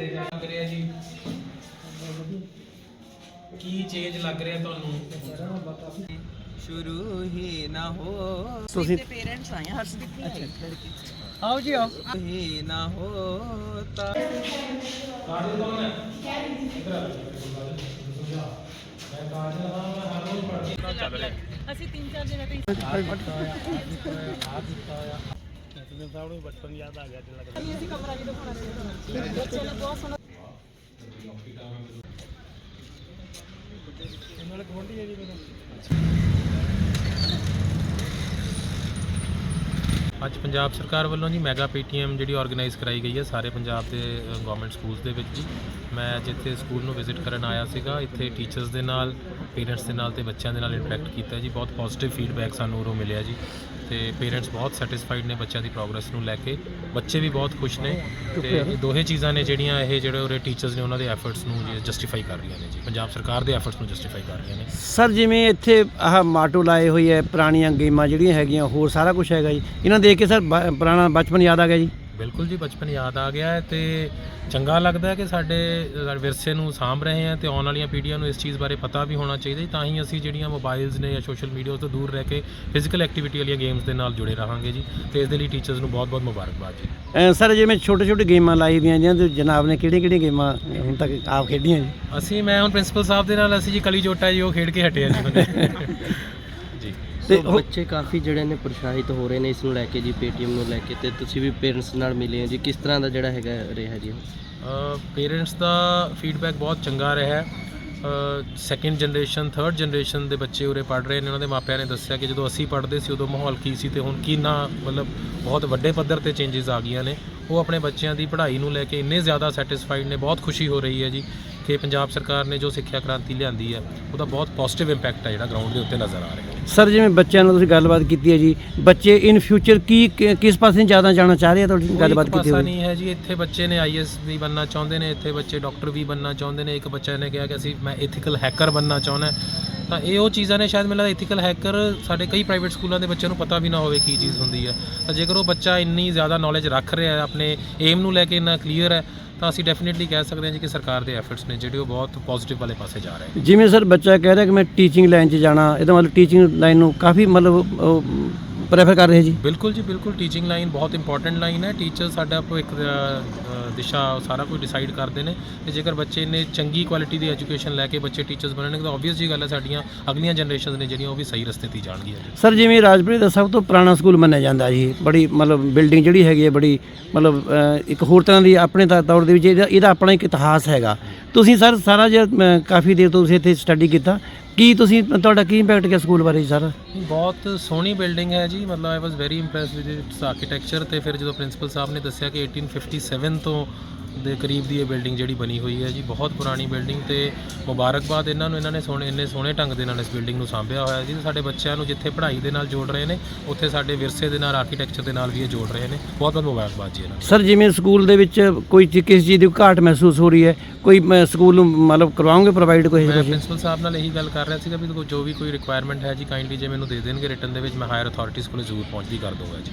ਲੱਗ ਰਿਹਾ ਜੀ। ਕੀ ਚੇਂਜ ਲੱਗ ਰਿਹਾ ਤੁਹਾਨੂੰ? ਸ਼ੁਰੂ ਹੀ ਨਾ ਹੋ। ਤੁਸੀਂ ਪੇਰੈਂਟਸ ਆਏ ਹਰਸ਼ਦੀਪ ਦੀ ਹੈ ਲੜਕੀ ਆਓ ਜੀ ਆਓ। ਹੀ ਨਾ ਹੋਤਾ ਕਾਜਲ ਕੌਣ ਹੈ ਇਧਰ ਆ ਮੈਂ ਕਾਜਲ ਹਾਂ ਮੈਂ ਹਰ ਰੋਜ਼ ਪੜ੍ਹਦੀ। ਚੱਲ ਰਿਹਾ। ਅਸੀਂ ਤਿੰਨ ਚਾਰ ਜਗ੍ਹਾ ਤੇ ਅਸੀਂ ਕਮਰਾ ਵੀ ਦਿਖਾਉਣਾ ਸੀ ਤੁਹਾਨੂੰ ਬੱਚੇ ਨੂੰ ਬਹੁਤ ਸੋਹਣਾ ਅੱਜ ਪੰਜਾਬ ਸਰਕਾਰ ਵੱਲੋਂ ਜੀ ਮੈਗਾ ਪੀਟੀਐਮ ਜਿਹੜੀ ਆਰਗੇਨਾਈਜ਼ ਕਰਾਈ ਗਈ ਹੈ ਸਾਰੇ ਪੰਜਾਬ ਦੇ ਗਵਰਨਮੈਂਟ ਸਕੂਲਸ ਦੇ ਵਿੱਚ ਜੀ। ਮੈਂ ਅੱਜ ਇੱਥੇ ਸਕੂਲ ਨੂੰ ਵਿਜ਼ਿਟ ਕਰਨ ਆਇਆ ਸੀਗਾ। ਇੱਥੇ ਟੀਚਰਸ ਦੇ ਨਾਲ ਪੇਰੈਂਟਸ ਦੇ ਨਾਲ ਤੇ ਬੱਚਿਆਂ ਦੇ ਨਾਲ ਇੰਟਰੈਕਟ ਕੀਤਾ ਜੀ। ਬਹੁਤ ਪੋਜ਼ਿਟਿਵ ਫੀਡਬੈਕ ਸਾਨੂੰ ਉਰੋਂ ਮਿਲਿਆ ਜੀ। ਤੇ ਪੇਰੈਂਟਸ ਬਹੁਤ ਸੈਟੀਸਫਾਈਡ ਨੇ ਬੱਚਿਆਂ ਦੀ ਪ੍ਰੋਗਰੈਸ ਨੂੰ ਲੈ ਕੇ। ਬੱਚੇ ਵੀ ਬਹੁਤ ਖੁਸ਼ ਨੇ ਤੇ ਇਹ ਦੋਹੇ ਚੀਜ਼ਾਂ ਨੇ ਜਿਹੜੀਆਂ ਇਹ ਜਿਹੜੇ ਉਰੇ ਟੀਚਰਸ ਨੇ ਉਹਨਾਂ ਦੇ ਐਫਰਟਸ ਨੂੰ ਜਸਟੀਫਾਈ ਕਰ ਰਹੀਆਂ ਨੇ ਜੀ। ਪੰਜਾਬ ਸਰਕਾਰ ਦੇ ਐਫਰਟਸ ਨੂੰ ਜਸਟੀਫਾਈ ਕਰ ਰਹੀਆਂ ਨੇ। ਸਰ ਜਿਵੇਂ ਇੱਥੇ ਆਹ ਮਾਟੋ ਲਾਏ ਹੋਈ ਹੈ ਪੁਰਾਣੀਆਂ ਗੇਮਾਂ ਜਿਹੜੀਆਂ ਹੈਗੀਆਂ ਹੋਰ ਸਾਰਾ ਕੁਝ ਹੈਗਾ ਜੀ। ਇਹਨਾਂ ਦੇਖ ਕੇ ਸਰ ਪੁਰਾਣਾ ਬਚਪਨ ਯਾਦ ਆ ਗਿਆ ਜੀ? ਬਿਲਕੁਲ ਜੀ ਬਚਪਨ ਯਾਦ ਆ ਗਿਆ ਹੈ ਤੇ ਚੰਗਾ ਲੱਗਦਾ ਹੈ ਕਿ ਸਾਡੇ ਵਿਰਸੇ ਨੂੰ ਸਾਂਭ ਰਹੇ ਹਾਂ ਤੇ ਆਉਣ ਵਾਲੀਆਂ ਪੀੜ੍ਹੀਆਂ ਨੂੰ ਇਸ ਚੀਜ਼ ਬਾਰੇ ਪਤਾ ਵੀ ਹੋਣਾ ਚਾਹੀਦਾ ਤਾਂ ਹੀ ਅਸੀਂ ਜਿਹੜੀਆਂ ਮੋਬਾਈਲਸ ਨੇ ਜਾਂ ਸੋਸ਼ਲ ਮੀਡੀਆ ਤੋਂ ਦੂਰ ਰਹਿ ਕੇ ਫਿਜ਼ੀਕਲ ਐਕਟੀਵਿਟੀ ਵਾਲੀਆਂ ਗੇਮਸ ਦੇ ਨਾਲ ਜੁੜੇ ਰਹਾਂਗੇ ਜੀ। ਤੇ ਇਸ ਦੇ ਲਈ ਟੀਚਰਸ ਨੂੰ ਬਹੁਤ-ਬਹੁਤ ਮੁਬਾਰਕਬਾਦ ਜੀ। ਸਰ ਜਿਵੇਂ ਛੋਟੇ ਛੋਟੇ ਗੇਮਾਂ ਲਾਈ ਦੀਆਂ ਜਾਂ ਤੇ ਜਨਾਬ ਨੇ ਕਿਹੜੀਆਂ ਕਿਹੜੀਆਂ ਗੇਮਾਂ ਹੁਣ ਤੱਕ ਆਪ ਖੇਡੀਆਂ ਜੀ? ਅਸੀਂ ਮੈਂ ਹੁਣ ਪ੍ਰਿੰਸੀਪਲ ਸਾਹਿਬ ਦੇ ਨਾਲ ਅਸੀਂ ਜੀ ਕਲੀ ਜੋਟਾ ਜੀ ਉਹ ਖੇਡ ਕੇ ਹਟੇ ਆ ਜੀ। ਤੇ ਉਹ- ਬੱਚੇ ਕਾਫੀ ਜਿਹੜੇ ਨੇ ਪ੍ਰੋਤਸਾਹਿਤ ਹੋ ਰਹੇ ਨੇ ਇਸ ਨੂੰ ਲੈ ਕੇ ਜੀ ਪੇਟੀਐਮ ਨੂੰ ਲੈ ਕੇ ਤੇ ਤੁਸੀਂ ਵੀ ਪੇਰੈਂਟਸ ਨਾਲ ਮਿਲੇ ਹੋ ਜੀ। ਕਿਸ ਤਰ੍ਹਾਂ ਦਾ ਜਿਹੜਾ ਹੈਗਾ ਰਿਹਾ ਜੀ ਪੇਰੈਂਟਸ ਦਾ ਫੀਡਬੈਕ ਬਹੁਤ ਚੰਗਾ ਰਿਹਾ ਹੈ। ਸੈਕੰਡ ਜਨਰੇਸ਼ਨ ਥਰਡ ਜਨਰੇਸ਼ਨ ਦੇ ਬੱਚੇ ਉਰੇ ਪੜ ਰਹੇ ਨੇ। ਉਹਨਾਂ ਦੇ ਮਾਪਿਆਂ ਨੇ ਦੱਸਿਆ ਕਿ ਜਦੋਂ ਅਸੀਂ ਪੜ੍ਹਦੇ ਸੀ ਉਦੋਂ ਮਾਹੌਲ ਕੀ ਸੀ ਤੇ ਹੁਣ ਕਿੰਨਾ ਮਤਲਬ ਬਹੁਤ ਵੱਡੇ ਪੱਧਰ ਤੇ ਚੇਂਜਸ ਆ ਗਈਆਂ ਨੇ। ਉਹ ਆਪਣੇ ਬੱਚਿਆਂ ਦੀ ਪੜ੍ਹਾਈ ਨੂੰ ਲੈ ਕੇ ਇੰਨੇ ਜ਼ਿਆਦਾ ਸੈਟੀਸਫਾਈਡ ਨੇ ਬਹੁਤ ਖੁਸ਼ੀ ਹੋ ਰਹੀ ਹੈ ਜੀ ਕਿ ਪੰਜਾਬ ਸਰਕਾਰ ਨੇ ਜੋ ਸਿੱਖਿਆ ਕ੍ਰਾਂਤੀ ਲਿਆਂਦੀ ਹੈ ਉਹਦਾ ਬਹੁਤ ਪੋਜ਼ਿਟਿਵ ਇੰਪੈਕਟ ਹੈ ਜਿਹੜਾ ਗਰਾਊਂਡ ਦੇ ਉੱਤੇ ਨਜ਼ਰ ਆ ਰਿਹਾ ਹੈ। ਸਰ ਜਿਵੇਂ ਬੱਚਿਆਂ ਨਾਲ ਤੁਸੀਂ ਗੱਲਬਾਤ ਕੀਤੀ ਹੈ ਜੀ ਬੱਚੇ ਇਨ ਫਿਊਚਰ ਕੀ ਕਿਸ ਪਾਸੇ ਜ਼ਿਆਦਾ ਜਾਣਾ ਚਾਹ ਰਹੇ ਆ ਤੁਹਾਡੀ ਗੱਲਬਾਤ ਕੀਤੀ ਹੋਈ? ਨਹੀਂ ਹੈ ਜੀ ਇੱਥੇ ਬੱਚੇ ਨੇ ਆਈਐਸ ਵੀ ਬੰਨਾ ਚਾਹੁੰਦੇ ਨੇ ਇੱਥੇ ਬੱਚੇ ਡਾਕਟਰ ਵੀ ਬੰਨਾ ਚਾਹੁੰਦੇ ਨੇ ਇੱਕ ਬੱਚਾ ਨੇ ਕਿਹਾ ਕਿ ਅਸੀਂ ਮੈਂ ਇਥੀਕਲ ਹੈਕਰ ਬੰਨਾ ਚਾਹੁੰਦਾ ਤਾਂ ਇਹ ਉਹ ਚੀਜ਼ਾਂ ਨੇ ਸ਼ਾਇਦ ਮੈਨੂੰ ਲੱਗਦਾ ਇਥੀਕਲ ਹੈਕਰ ਸਾਡੇ ਕਈ ਪ੍ਰਾਈਵੇਟ ਸਕੂਲਾਂ ਦੇ ਬੱਚਿਆਂ ਨੂੰ ਪਤਾ ਵੀ ਨਾ ਹੋਵੇ ਕੀ ਚੀਜ਼ ਹੁੰਦੀ ਹੈ। ਤਾਂ ਜੇਕਰ ਉਹ ਬੱਚਾ ਇੰਨੀ ਜ਼ਿਆਦਾ ਨੌਲੇਜ ਰੱਖ ਰਿਹਾ ਹੈ, ਆਪਣੇ ਏਮ ਨੂੰ ਲੈ ਕੇ ਇੰਨਾ ਕਲੀਅਰ ਹੈ, ਤਾਂ ਅਸੀਂ ਡੈਫੀਨਿਟਲੀ ਕਹਿ ਸਕਦੇ ਹਾਂ ਜੀ ਕਿ ਸਰਕਾਰ ਦੇ ਐਫਰਟਸ ਨੇ ਜਿਹੜੇ ਉਹ ਬਹੁਤ ਪੋਜ਼ਿਟਿਵ ਵਾਲੇ ਪਾਸੇ ਜਾ ਰਹੇ ਨੇ। ਜਿਵੇਂ ਸਰ ਬੱਚਾ ਕਹਿ ਰਿਹਾ ਕਿ ਮੈਂ ਟੀਚਿੰਗ ਲਾਈਨ 'ਚ ਜਾਣਾ, ਇਹਦਾ ਮਤਲਬ ਟੀਚਿੰਗ ਲਾਈਨ ਨੂੰ ਕਾਫੀ ਮਤਲਬ ਪ੍ਰੈਫਰ ਕਰ ਰਹੇ ਜੀ? ਬਿਲਕੁਲ ਜੀ ਬਿਲਕੁਲ ਟੀਚਿੰਗ ਲਾਈਨ ਬਹੁਤ ਇੰਪੋਰਟੈਂਟ ਲਾਈਨ ਹੈ। ਟੀਚਰ ਸਾਡਾ ਭਵਿੱਖ ਦਾ ਅ, ਦਿਸ਼ਾ ਸਾਰਾ ਕੁਝ ਡਿਸਾਈਡ ਕਰਦੇ ਨੇ ਤੇ ਜੇਕਰ ਬੱਚੇ ਨੇ ਚੰਗੀ ਕੁਆਲਿਟੀ ਦੀ ਐਜੂਕੇਸ਼ਨ ਲੈ ਕੇ ਬੱਚੇ ਟੀਚਰਸ ਬਣਨਗੇ ਤਾਂ ਆਬਵੀਅਸ ਜੀ ਗੱਲ ਹੈ ਸਾਡੀਆਂ ਅਗਲੀਆਂ ਜਨਰੇਸ਼ਨਸ ਨੇ ਜਿਹੜੀਆਂ ਉਹ ਵੀ ਸਹੀ ਰਸਤੇ ਤੇ ਹੀ ਜਾਣਗੀਆਂ ਜੀ। ਸਰ ਜਿਵੇਂ ਰਾਜਪੁਰੇ ਦਾ ਸਭ ਤੋਂ ਪੁਰਾਣਾ ਸਕੂਲ ਮੰਨਿਆ ਜਾਂਦਾ ਜੀ। ਬੜੀ ਮਤਲਬ ਬਿਲਡਿੰਗ ਜਿਹੜੀ ਹੈਗੀ ਹੈ ਬੜੀ ਮਤਲਬ ਇੱਕ ਹੋਰ ਤਰ੍ਹਾਂ ਦੀ ਆਪਣੇ ਤ- ਤੌਰ ਦੇ ਵਿੱਚ ਇਹਦਾ ਇਹਦਾ ਆਪਣਾ ਇੱਕ ਇਤਿਹਾਸ ਹੈਗਾ। ਤੁਸੀਂ ਸਰ ਸਾਰਾ ਜੇ ਅਹ, ਕਾਫੀ ਦੇਰ ਤੋਂ ਤੁਸੀਂ ਇੱਥੇ ਸਟੱਡੀ ਕੀਤਾ। ਕੀ ਤੁਸੀਂ, ਤੁਹਾਡਾ ਕੀ ਇੰਪੈਕਟ ਗਿਆ ਸਕੂਲ ਬਾਰੇ ਜੀ ਸਰ? ਬਹੁਤ ਸੋਹਣੀ ਬਿਲਡਿੰਗ ਹੈ ਜੀ, ਮਤਲਬ I was very impressed with its architecture ਤੇ ਫਿਰ ਜਦੋਂ ਪ੍ਰਿੰਸੀਪਲ ਸਾਹਿਬ ਨੇ ਦੱਸਿਆ ਕਿ 1857 ਤੋਂ ਦੇ ਕਰੀਬ ਦੀ ਇਹ ਬਿਲਡਿੰਗ ਜਿਹੜੀ ਬਣੀ ਹੋਈ ਹੈ ਜੀ ਬਹੁਤ ਪੁਰਾਣੀ ਬਿਲਡਿੰਗ ਤੇ ਮੁਬਾਰਕਬਾਦ ਇਹਨਾਂ ਨੂੰ ਇਹਨਾਂ ਨੇ ਸੋਹਣੇ ਇੰਨੇ ਸੋਹਣੇ ਢੰਗ ਦੇ ਨਾਲ ਇਸ ਬਿਲਡਿੰਗ ਨੂੰ ਸਾਂਭਿਆ ਹੋਇਆ ਜੀ। ਸਾਡੇ ਬੱਚਿਆਂ ਨੂੰ ਜਿੱਥੇ ਪੜ੍ਹਾਈ ਦੇ ਨਾਲ ਜੋੜ ਰਹੇ ਨੇ ਉੱਥੇ ਸਾਡੇ ਵਿਰਸੇ ਦੇ ਨਾਲ ਆਰਕੀਟੈਕਚਰ ਦੇ ਨਾਲ ਵੀ ਇਹ ਜੋੜ ਰਹੇ ਨੇ। ਬਹੁਤ ਬਹੁਤ ਮੁਬਾਰਕਬਾਦ ਜੀ ਇਹਨਾਂ ਨੂੰ। ਸਰ ਜਿਵੇਂ ਸਕੂਲ ਦੇ ਵਿੱਚ ਕੋਈ ਚੀ- ਕਿਸੇ ਚੀਜ਼ ਦੀ ਘਾਟ ਮਹਿਸੂਸ ਹੋ ਰਹੀ ਹੈ? ਕੋਈ ਅਹ, ਸਕੂਲ ਨੂੰ ਮਤਲਬ ਕਰਵਾਓਗੇ ਪ੍ਰੋਵਾਈਡ ਕੋਈ ਮੈਂ? ਪ੍ਰਿੰਸੀਪਲ ਸਾਹਿਬ ਨਾਲ ਇਹੀ ਗੱਲ ਕਰ ਰਿਹਾ ਸੀਗਾ ਵੀ ਜੋ ਵੀ ਕੋਈ ਰਿਕੁਆਇਰਮੈਂਟ ਹੈ ਜੀ ਕਾਈਂਡਲੀ ਜੇ ਮੈਨੂੰ ਦੇ ਦੇਣਗੇ ਰਿਟਨ ਦੇ ਵਿੱਚ ਮੈਂ ਹਾਇਰ ਅਥਾਰਟੀਜ਼ ਕੋਲ ਜ਼ਰੂਰ ਪਹੁੰਚਦੀ ਕਰ ਦੂੰਗਾ ਜੀ।